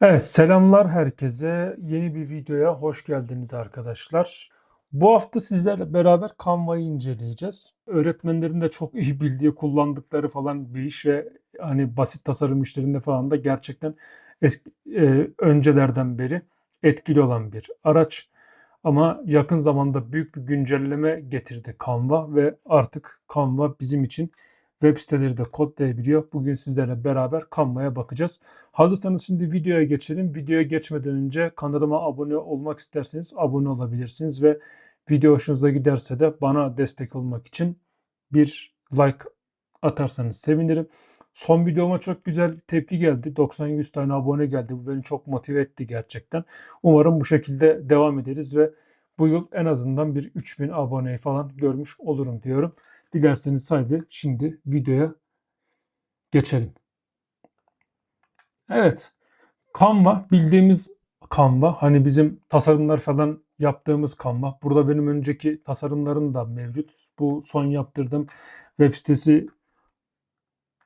Evet, selamlar herkese. Yeni bir videoya hoş geldiniz arkadaşlar. Bu hafta sizlerle beraber Canva'yı inceleyeceğiz. Öğretmenlerin de çok iyi bildiği, kullandıkları falan bir iş ve hani basit tasarım işlerinde falan da gerçekten eski, e, öncelerden beri etkili olan bir araç. Ama yakın zamanda büyük bir güncelleme getirdi Canva ve artık Canva bizim için web siteleri de kodlayabiliyor. Bugün sizlerle beraber Canva'ya bakacağız. Hazırsanız şimdi videoya geçelim. Videoya geçmeden önce kanalıma abone olmak isterseniz abone olabilirsiniz ve video hoşunuza giderse de bana destek olmak için bir like atarsanız sevinirim. Son videoma çok güzel tepki geldi. 90-100 tane abone geldi. Bu beni çok motive etti gerçekten. Umarım bu şekilde devam ederiz ve bu yıl en azından bir 3000 aboneyi falan görmüş olurum diyorum. Dilerseniz haydi şimdi videoya geçelim. Evet. Canva bildiğimiz Canva. Hani bizim tasarımlar falan yaptığımız Canva. Burada benim önceki tasarımlarım da mevcut. Bu son yaptırdığım web sitesi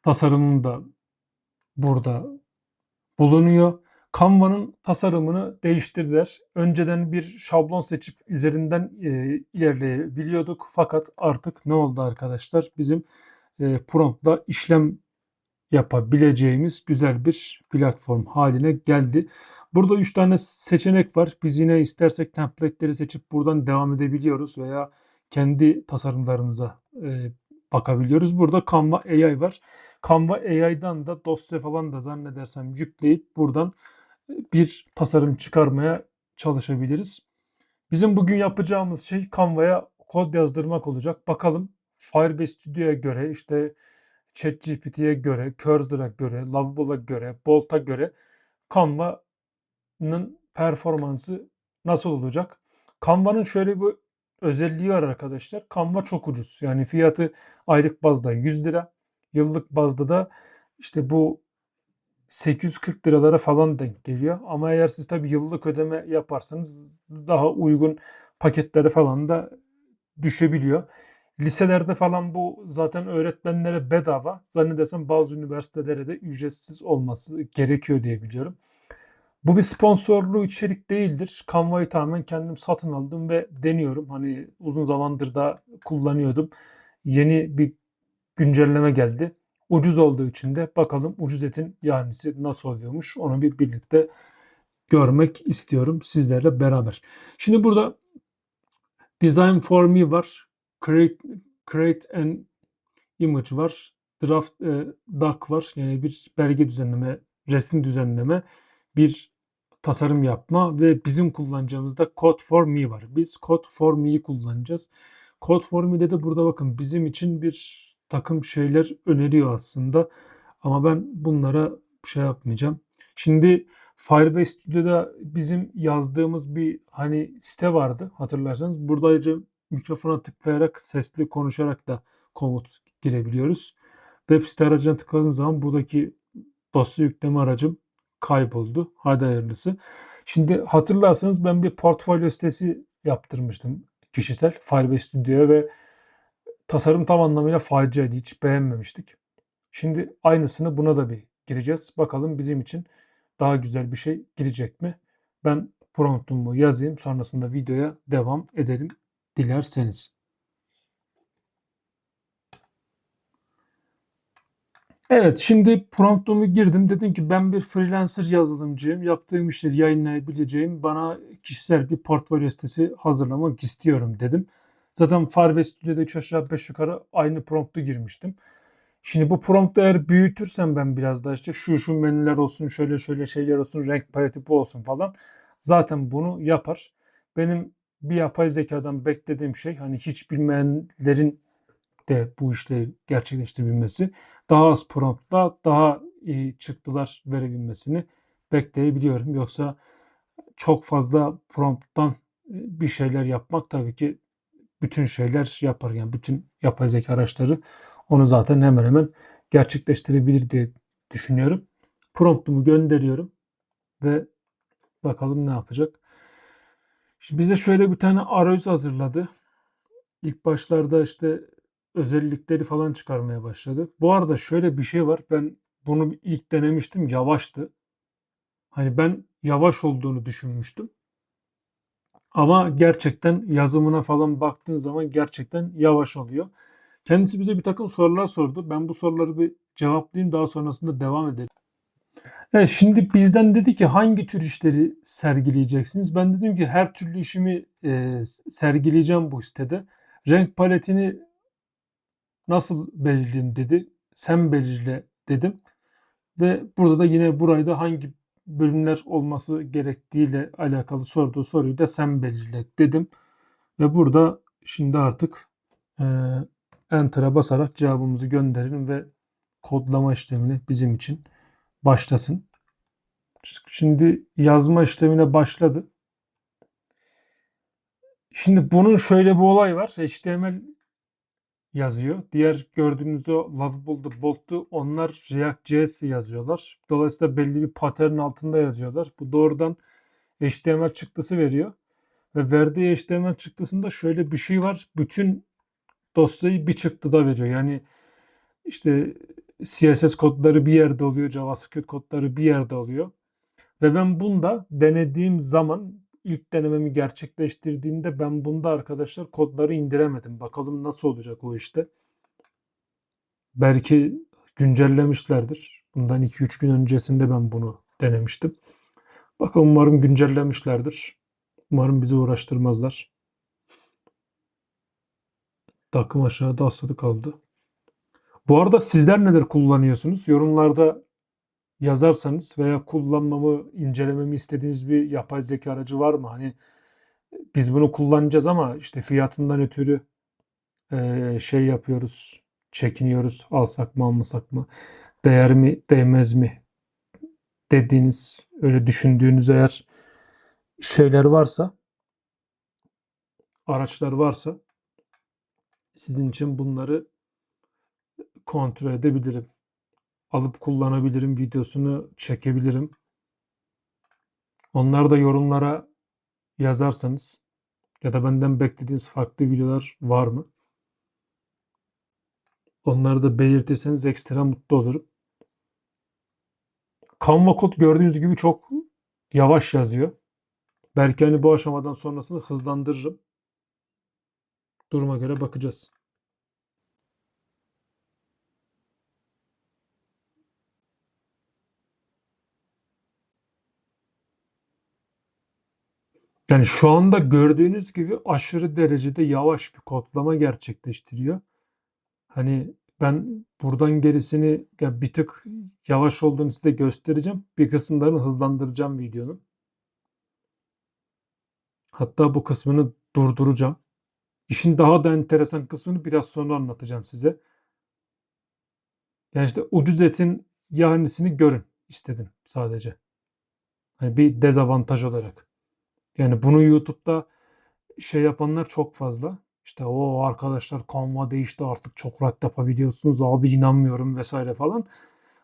tasarımım da burada bulunuyor. Canva'nın tasarımını değiştirdiler. Önceden bir şablon seçip üzerinden e, ilerleyebiliyorduk. Fakat artık ne oldu arkadaşlar? Bizim e, promptla işlem yapabileceğimiz güzel bir platform haline geldi. Burada 3 tane seçenek var. Biz yine istersek template'leri seçip buradan devam edebiliyoruz veya kendi tasarımlarımıza e, bakabiliyoruz. Burada Canva AI var. Canva AI'dan da dosya falan da zannedersem yükleyip buradan bir tasarım çıkarmaya çalışabiliriz. Bizim bugün yapacağımız şey Canva'ya kod yazdırmak olacak. Bakalım Firebase Studio'ya göre işte ChatGPT'ye göre, Cursor'a göre, Lovable'a göre, Bolt'a göre Canva'nın performansı nasıl olacak? Canva'nın şöyle bir özelliği var arkadaşlar. Canva çok ucuz. Yani fiyatı aylık bazda 100 lira. Yıllık bazda da işte bu 840 liralara falan denk geliyor. Ama eğer siz tabii yıllık ödeme yaparsanız daha uygun paketlere falan da düşebiliyor. Liselerde falan bu zaten öğretmenlere bedava. Zannedersem bazı üniversitelere de ücretsiz olması gerekiyor diye biliyorum. Bu bir sponsorlu içerik değildir. Canva'yı tamamen kendim satın aldım ve deniyorum. Hani uzun zamandır da kullanıyordum. Yeni bir güncelleme geldi. Ucuz olduğu için de bakalım ucuz etin yanisi nasıl oluyormuş. Onu bir birlikte görmek istiyorum sizlerle beraber. Şimdi burada Design for Me var. Create, create an Image var. Draft e, Doc var. Yani bir belge düzenleme, resim düzenleme, bir tasarım yapma ve bizim kullanacağımız da Code for Me var. Biz Code for Me'yi kullanacağız. Code for Me'de de burada bakın bizim için bir takım şeyler öneriyor aslında. Ama ben bunlara şey yapmayacağım. Şimdi Firebase Studio'da bizim yazdığımız bir hani site vardı hatırlarsanız. Buradayca mikrofona tıklayarak sesli konuşarak da komut girebiliyoruz. Web site aracına tıkladığım zaman buradaki dosya yükleme aracım kayboldu. Hadi hayırlısı. Şimdi hatırlarsanız ben bir portfolyo sitesi yaptırmıştım kişisel Firebase Studio'ya ve tasarım tam anlamıyla faciaydı. Hiç beğenmemiştik. Şimdi aynısını buna da bir gireceğiz. Bakalım bizim için daha güzel bir şey girecek mi? Ben promptumu yazayım. Sonrasında videoya devam edelim dilerseniz. Evet şimdi promptumu girdim. Dedim ki ben bir freelancer yazılımcıyım. Yaptığım işleri yayınlayabileceğim bana kişisel bir portfolyo sitesi hazırlamak istiyorum dedim. Zaten Firebase Studio'da 3 aşağı 5 yukarı aynı promptu girmiştim. Şimdi bu promptu eğer büyütürsem ben biraz daha işte şu şu menüler olsun, şöyle şöyle şeyler olsun, renk paleti bu olsun falan. Zaten bunu yapar. Benim bir yapay zekadan beklediğim şey hani hiç bilmeyenlerin de bu işleri gerçekleştirebilmesi, daha az promptla daha iyi çıktılar verebilmesini bekleyebiliyorum. Yoksa çok fazla prompttan bir şeyler yapmak tabii ki bütün şeyler yapar. Yani bütün yapay zeka araçları onu zaten hemen hemen gerçekleştirebilir diye düşünüyorum. Promptumu gönderiyorum ve bakalım ne yapacak. Şimdi bize şöyle bir tane arayüz hazırladı. İlk başlarda işte özellikleri falan çıkarmaya başladı. Bu arada şöyle bir şey var. Ben bunu ilk denemiştim. Yavaştı. Hani ben yavaş olduğunu düşünmüştüm. Ama gerçekten yazımına falan baktığın zaman gerçekten yavaş oluyor. Kendisi bize bir takım sorular sordu. Ben bu soruları bir cevaplayayım daha sonrasında devam edelim. Evet, şimdi bizden dedi ki hangi tür işleri sergileyeceksiniz? Ben dedim ki her türlü işimi e, sergileyeceğim bu sitede. Renk paletini nasıl belirleyeyim dedi. Sen belirle dedim. Ve burada da yine burayı da hangi bölümler olması gerektiğiyle alakalı sorduğu soruyu da sen belirle dedim. Ve burada şimdi artık e, Enter'a basarak cevabımızı gönderelim ve kodlama işlemini bizim için başlasın. Şimdi yazma işlemine başladı. Şimdi bunun şöyle bir olay var. HTML yazıyor. Diğer gördüğünüz o Lovable'da Bolt'u onlar React.js yazıyorlar. Dolayısıyla belli bir pattern altında yazıyorlar. Bu doğrudan HTML çıktısı veriyor. Ve verdiği HTML çıktısında şöyle bir şey var. Bütün dosyayı bir çıktıda veriyor. Yani işte CSS kodları bir yerde oluyor, JavaScript kodları bir yerde oluyor. Ve ben bunda denediğim zaman ilk denememi gerçekleştirdiğimde ben bunda arkadaşlar kodları indiremedim. Bakalım nasıl olacak o işte. Belki güncellemişlerdir. Bundan 2-3 gün öncesinde ben bunu denemiştim. Bakalım umarım güncellemişlerdir. Umarım bizi uğraştırmazlar. Takım aşağıda asılı kaldı. Bu arada sizler neler kullanıyorsunuz? Yorumlarda yazarsanız veya kullanmamı, incelememi istediğiniz bir yapay zeka aracı var mı? Hani biz bunu kullanacağız ama işte fiyatından ötürü e, şey yapıyoruz, çekiniyoruz. Alsak mı almasak mı? Değer mi, değmez mi? Dediğiniz, öyle düşündüğünüz eğer şeyler varsa, araçlar varsa sizin için bunları kontrol edebilirim. Alıp kullanabilirim, videosunu çekebilirim. Onlar da yorumlara yazarsanız ya da benden beklediğiniz farklı videolar var mı? Onları da belirtirseniz ekstra mutlu olurum. Canva kod gördüğünüz gibi çok yavaş yazıyor. Belki hani bu aşamadan sonrasını hızlandırırım. Duruma göre bakacağız. Yani şu anda gördüğünüz gibi aşırı derecede yavaş bir kodlama gerçekleştiriyor. Hani ben buradan gerisini ya bir tık yavaş olduğunu size göstereceğim. Bir kısımlarını hızlandıracağım videonun. Hatta bu kısmını durduracağım. İşin daha da enteresan kısmını biraz sonra anlatacağım size. Yani işte ucuz etin yahanisini görün istedim sadece. Hani bir dezavantaj olarak. Yani bunu YouTube'da şey yapanlar çok fazla. İşte o arkadaşlar Canva değişti artık çok rahat yapabiliyorsunuz abi inanmıyorum vesaire falan.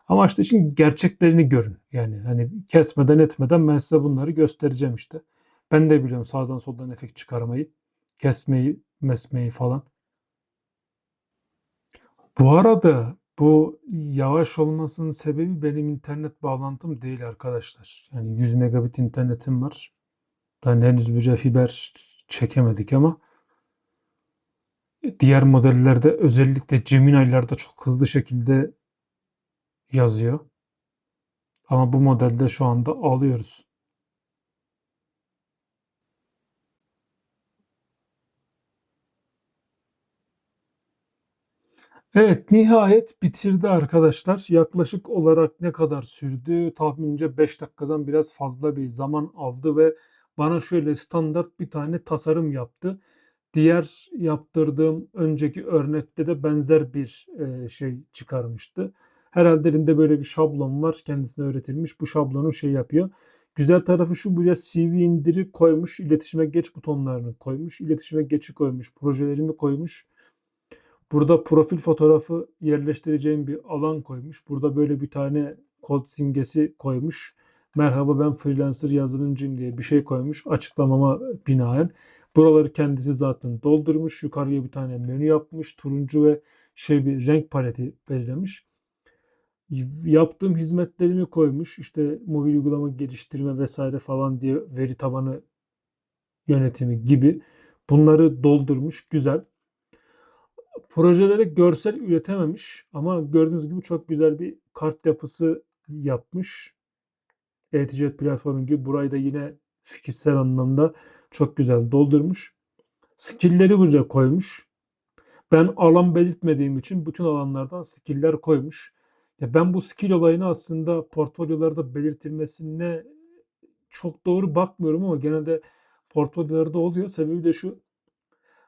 Ama işte şimdi gerçeklerini görün. Yani hani kesmeden etmeden ben size bunları göstereceğim işte. Ben de biliyorum sağdan soldan efekt çıkarmayı, kesmeyi, mesmeyi falan. Bu arada bu yavaş olmasının sebebi benim internet bağlantım değil arkadaşlar. Yani 100 megabit internetim var. Ben henüz bir fiber çekemedik ama diğer modellerde özellikle Gemini'lerde çok hızlı şekilde yazıyor. Ama bu modelde şu anda alıyoruz. Evet, nihayet bitirdi arkadaşlar. Yaklaşık olarak ne kadar sürdü? Tahminimce 5 dakikadan biraz fazla bir zaman aldı ve bana şöyle standart bir tane tasarım yaptı. Diğer yaptırdığım önceki örnekte de benzer bir e, şey çıkarmıştı. Herhalde elinde böyle bir şablon var. Kendisine öğretilmiş. Bu şablonu şey yapıyor. Güzel tarafı şu buraya CV indiri koymuş. iletişime geç butonlarını koymuş. iletişime geçi koymuş. Projelerimi koymuş. Burada profil fotoğrafı yerleştireceğim bir alan koymuş. Burada böyle bir tane kod simgesi koymuş merhaba ben freelancer yazılımcıyım diye bir şey koymuş açıklamama binaen. Buraları kendisi zaten doldurmuş. Yukarıya bir tane menü yapmış. Turuncu ve şey bir renk paleti belirlemiş. yaptığım hizmetlerimi koymuş. İşte mobil uygulama geliştirme vesaire falan diye veri tabanı yönetimi gibi bunları doldurmuş. Güzel. Projelere görsel üretememiş ama gördüğünüz gibi çok güzel bir kart yapısı yapmış. E-ticaret platformu gibi burayı da yine fikirsel anlamda çok güzel doldurmuş. Skill'leri buraya koymuş. Ben alan belirtmediğim için bütün alanlardan skill'ler koymuş. Ya ben bu skill olayını aslında portfolyolarda belirtilmesine çok doğru bakmıyorum ama genelde portfolyolarda oluyor. Sebebi de şu.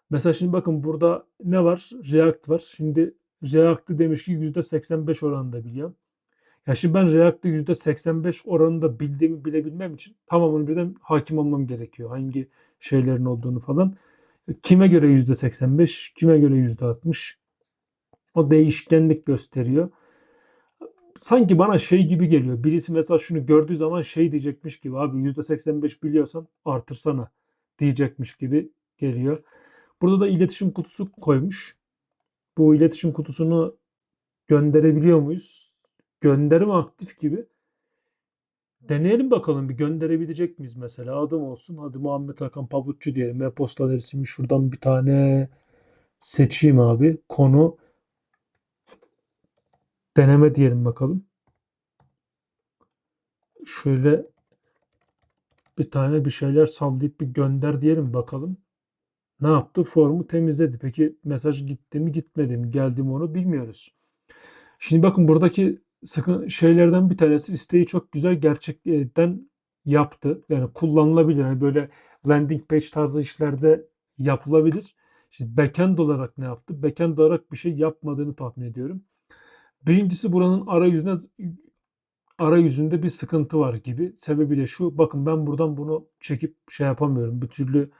Mesela şimdi bakın burada ne var? React var. Şimdi React'ı demiş ki %85 oranında biliyorum. Ya şimdi ben React'ı %85 oranında bildiğimi bilebilmem için tamamını birden hakim olmam gerekiyor. Hangi şeylerin olduğunu falan. Kime göre %85, kime göre %60 o değişkenlik gösteriyor. Sanki bana şey gibi geliyor. Birisi mesela şunu gördüğü zaman şey diyecekmiş gibi abi %85 biliyorsan artırsana diyecekmiş gibi geliyor. Burada da iletişim kutusu koymuş. Bu iletişim kutusunu gönderebiliyor muyuz? Gönderim aktif gibi. Deneyelim bakalım bir gönderebilecek miyiz mesela? Adım olsun. Hadi Muhammed Hakan Pabuççu diyelim. E-posta adresimi şuradan bir tane seçeyim abi. Konu deneme diyelim bakalım. Şöyle bir tane bir şeyler sallayıp bir gönder diyelim bakalım. Ne yaptı? Formu temizledi. Peki mesaj gitti mi gitmedi mi? Geldi mi onu bilmiyoruz. Şimdi bakın buradaki sıkın şeylerden bir tanesi isteği çok güzel gerçekten yaptı. Yani kullanılabilir. Yani böyle landing page tarzı işlerde yapılabilir. Şimdi backend olarak ne yaptı? Backend olarak bir şey yapmadığını tahmin ediyorum. Birincisi buranın arayüzüne arayüzünde bir sıkıntı var gibi. Sebebi de şu. Bakın ben buradan bunu çekip şey yapamıyorum. Bir türlü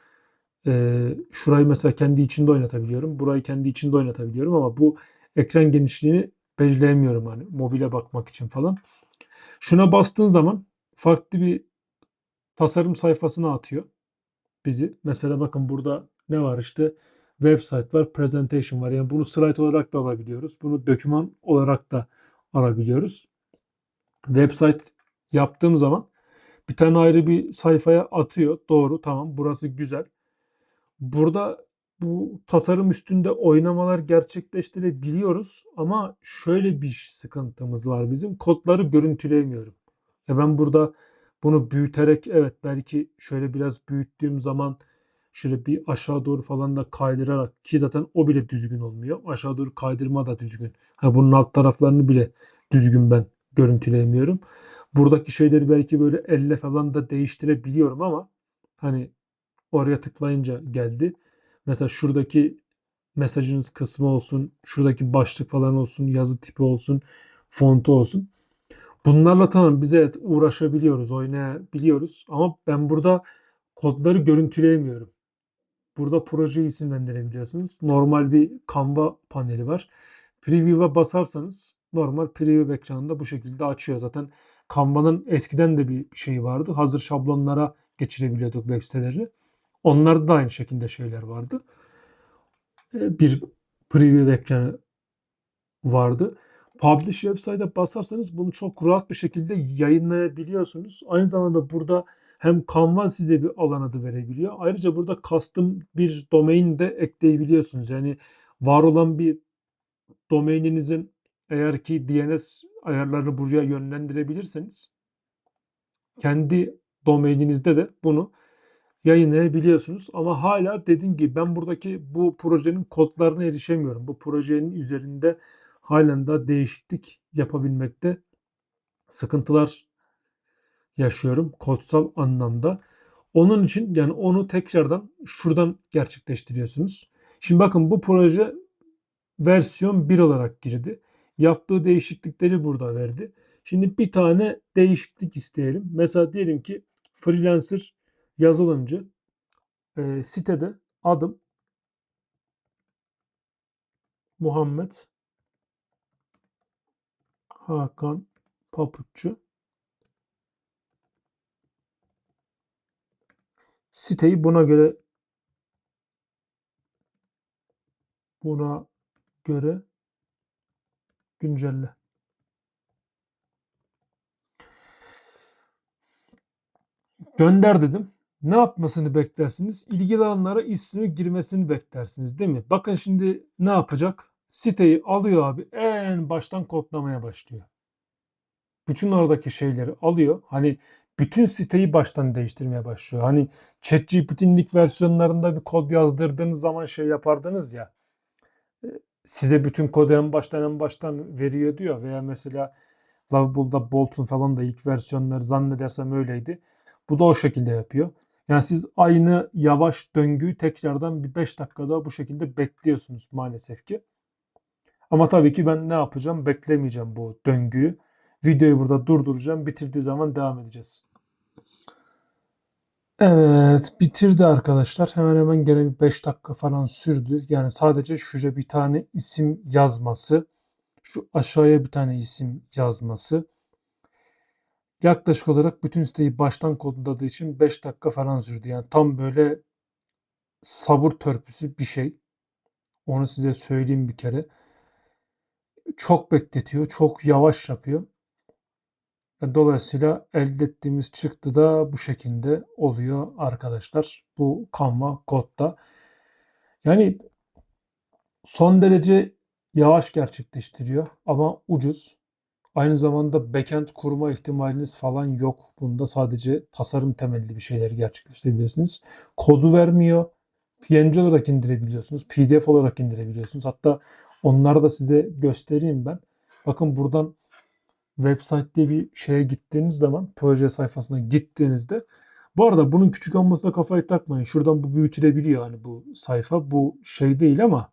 e, şurayı mesela kendi içinde oynatabiliyorum. Burayı kendi içinde oynatabiliyorum ama bu ekran genişliğini beceremiyorum hani mobile bakmak için falan. Şuna bastığın zaman farklı bir tasarım sayfasına atıyor bizi. Mesela bakın burada ne var işte website var, presentation var. Yani bunu slide olarak da alabiliyoruz. Bunu doküman olarak da alabiliyoruz. Website yaptığım zaman bir tane ayrı bir sayfaya atıyor. Doğru, tamam. Burası güzel. Burada bu tasarım üstünde oynamalar gerçekleştirebiliyoruz ama şöyle bir sıkıntımız var bizim. Kodları görüntüleyemiyorum. Ya ben burada bunu büyüterek evet belki şöyle biraz büyüttüğüm zaman şöyle bir aşağı doğru falan da kaydırarak ki zaten o bile düzgün olmuyor. Aşağı doğru kaydırma da düzgün. Ha bunun alt taraflarını bile düzgün ben görüntüleyemiyorum. Buradaki şeyleri belki böyle elle falan da değiştirebiliyorum ama hani oraya tıklayınca geldi. Mesela şuradaki mesajınız kısmı olsun, şuradaki başlık falan olsun, yazı tipi olsun, fontu olsun. Bunlarla tamam bize evet uğraşabiliyoruz, oynayabiliyoruz ama ben burada kodları görüntüleyemiyorum. Burada projeyi isimlendirebiliyorsunuz. Normal bir Canva paneli var. Preview'a basarsanız normal preview ekranında bu şekilde açıyor. Zaten Canva'nın eskiden de bir şeyi vardı. Hazır şablonlara geçirebiliyorduk web sitelerini. Onlarda da aynı şekilde şeyler vardı. Ee, bir preview ekranı vardı. Publish website'e basarsanız bunu çok rahat bir şekilde yayınlayabiliyorsunuz. Aynı zamanda burada hem Canva size bir alan adı verebiliyor. Ayrıca burada custom bir domain de ekleyebiliyorsunuz. Yani var olan bir domaininizin eğer ki DNS ayarlarını buraya yönlendirebilirseniz kendi domaininizde de bunu yayınlayabiliyorsunuz. Ama hala dediğim gibi ben buradaki bu projenin kodlarına erişemiyorum. Bu projenin üzerinde halen daha değişiklik yapabilmekte sıkıntılar yaşıyorum kodsal anlamda. Onun için yani onu tekrardan şuradan gerçekleştiriyorsunuz. Şimdi bakın bu proje versiyon 1 olarak girdi. Yaptığı değişiklikleri burada verdi. Şimdi bir tane değişiklik isteyelim. Mesela diyelim ki freelancer yazılımcı e, sitede adım Muhammed Hakan Papuççu siteyi buna göre buna göre güncelle. Gönder dedim. Ne yapmasını beklersiniz? İlgili alanlara ismi girmesini beklersiniz değil mi? Bakın şimdi ne yapacak? Siteyi alıyor abi en baştan kodlamaya başlıyor. Bütün oradaki şeyleri alıyor. Hani bütün siteyi baştan değiştirmeye başlıyor. Hani ChatGPT'nin ilk versiyonlarında bir kod yazdırdığınız zaman şey yapardınız ya. e, Size bütün kodu en baştan en baştan veriyor diyor. Veya mesela Lovable'da Bolt'un falan da ilk versiyonları zannedersem öyleydi. Bu da o şekilde yapıyor. Yani siz aynı yavaş döngüyü tekrardan bir 5 dakikada bu şekilde bekliyorsunuz maalesef ki. Ama tabii ki ben ne yapacağım? Beklemeyeceğim bu döngüyü. Videoyu burada durduracağım. Bitirdiği zaman devam edeceğiz. Evet, bitirdi arkadaşlar. Hemen hemen gene bir 5 dakika falan sürdü. Yani sadece şuraya bir tane isim yazması, şu aşağıya bir tane isim yazması. Yaklaşık olarak bütün siteyi baştan kodladığı için 5 dakika falan sürdü. Yani tam böyle sabır törpüsü bir şey. Onu size söyleyeyim bir kere. Çok bekletiyor, çok yavaş yapıyor. Dolayısıyla elde ettiğimiz çıktı da bu şekilde oluyor arkadaşlar. Bu Canva kodda. Yani son derece yavaş gerçekleştiriyor ama ucuz. Aynı zamanda backend kurma ihtimaliniz falan yok. Bunda sadece tasarım temelli bir şeyleri gerçekleştirebilirsiniz. Kodu vermiyor. PNG olarak indirebiliyorsunuz. PDF olarak indirebiliyorsunuz. Hatta onları da size göstereyim ben. Bakın buradan website diye bir şeye gittiğiniz zaman proje sayfasına gittiğinizde bu arada bunun küçük olmasına kafayı takmayın. Şuradan bu büyütülebiliyor hani bu sayfa. Bu şey değil ama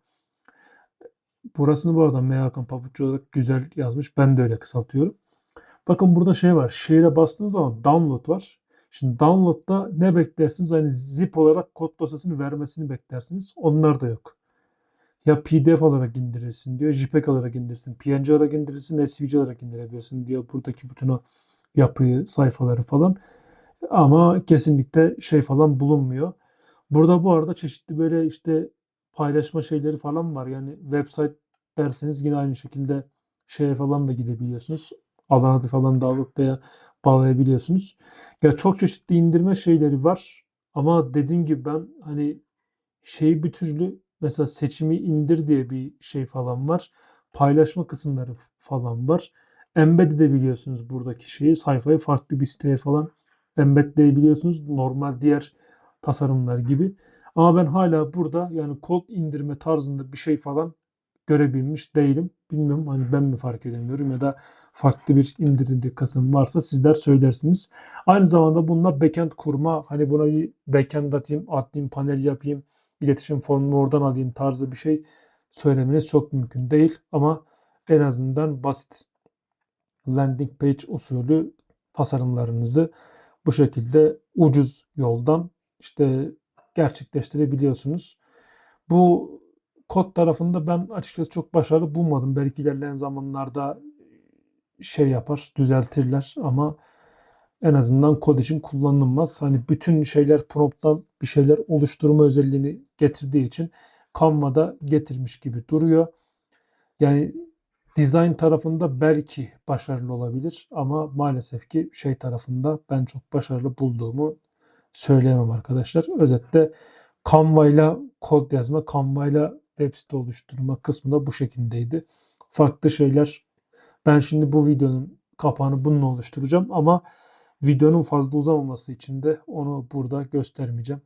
burasını bu arada M. Hakan Pabuççu olarak güzel yazmış. Ben de öyle kısaltıyorum. Bakın burada şey var. Share'e bastığınız zaman download var. Şimdi download'da ne beklersiniz? Hani zip olarak kod dosyasını vermesini beklersiniz. Onlar da yok. Ya PDF olarak indirirsin diyor, JPEG olarak indirsin, PNG olarak indirirsin, SVG olarak indirebilirsin diyor. Buradaki bütün o yapıyı, sayfaları falan. Ama kesinlikle şey falan bulunmuyor. Burada bu arada çeşitli böyle işte paylaşma şeyleri falan var. Yani website derseniz yine aynı şekilde şeye falan da gidebiliyorsunuz. Alan adı falan da alıp veya bağlayabiliyorsunuz. Ya çok çeşitli indirme şeyleri var. Ama dediğim gibi ben hani şeyi bir türlü mesela seçimi indir diye bir şey falan var. Paylaşma kısımları falan var. Embed edebiliyorsunuz buradaki şeyi. Sayfayı farklı bir siteye falan embedleyebiliyorsunuz. Normal diğer tasarımlar gibi. Ama ben hala burada yani kod indirme tarzında bir şey falan görebilmiş değilim. Bilmiyorum hani ben mi fark edemiyorum ya da farklı bir indirildiği kısım varsa sizler söylersiniz. Aynı zamanda bununla backend kurma hani buna bir backend atayım, admin panel yapayım, iletişim formunu oradan alayım tarzı bir şey söylemeniz çok mümkün değil. Ama en azından basit landing page usulü tasarımlarınızı bu şekilde ucuz yoldan işte gerçekleştirebiliyorsunuz. Bu kod tarafında ben açıkçası çok başarılı bulmadım. Belki ilerleyen zamanlarda şey yapar, düzeltirler ama en azından kod için kullanılmaz. Hani bütün şeyler prompttan bir şeyler oluşturma özelliğini getirdiği için Canva'da getirmiş gibi duruyor. Yani design tarafında belki başarılı olabilir ama maalesef ki şey tarafında ben çok başarılı bulduğumu söyleyemem arkadaşlar. Özetle Canva ile kod yazma, Canva ile web site oluşturma kısmı da bu şekildeydi. Farklı şeyler. Ben şimdi bu videonun kapağını bununla oluşturacağım ama videonun fazla uzamaması için de onu burada göstermeyeceğim.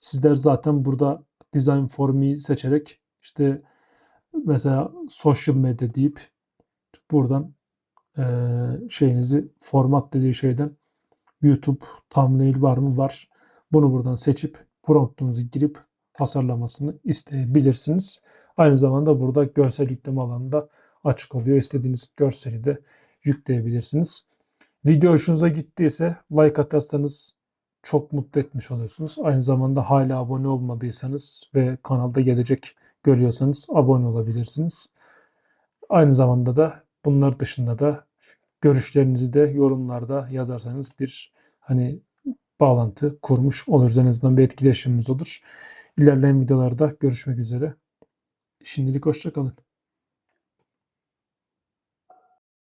Sizler zaten burada design formu seçerek işte mesela social media deyip buradan e, şeyinizi format dediği şeyden YouTube thumbnail var mı? Var. Bunu buradan seçip promptunuzu girip tasarlamasını isteyebilirsiniz. Aynı zamanda burada görsel yükleme alanında açık oluyor. İstediğiniz görseli de yükleyebilirsiniz. Video hoşunuza gittiyse like atarsanız çok mutlu etmiş oluyorsunuz. Aynı zamanda hala abone olmadıysanız ve kanalda gelecek görüyorsanız abone olabilirsiniz. Aynı zamanda da bunlar dışında da görüşlerinizi de yorumlarda yazarsanız bir hani bağlantı kurmuş oluruz. En azından bir etkileşimimiz olur. İlerleyen videolarda görüşmek üzere. Şimdilik hoşçakalın.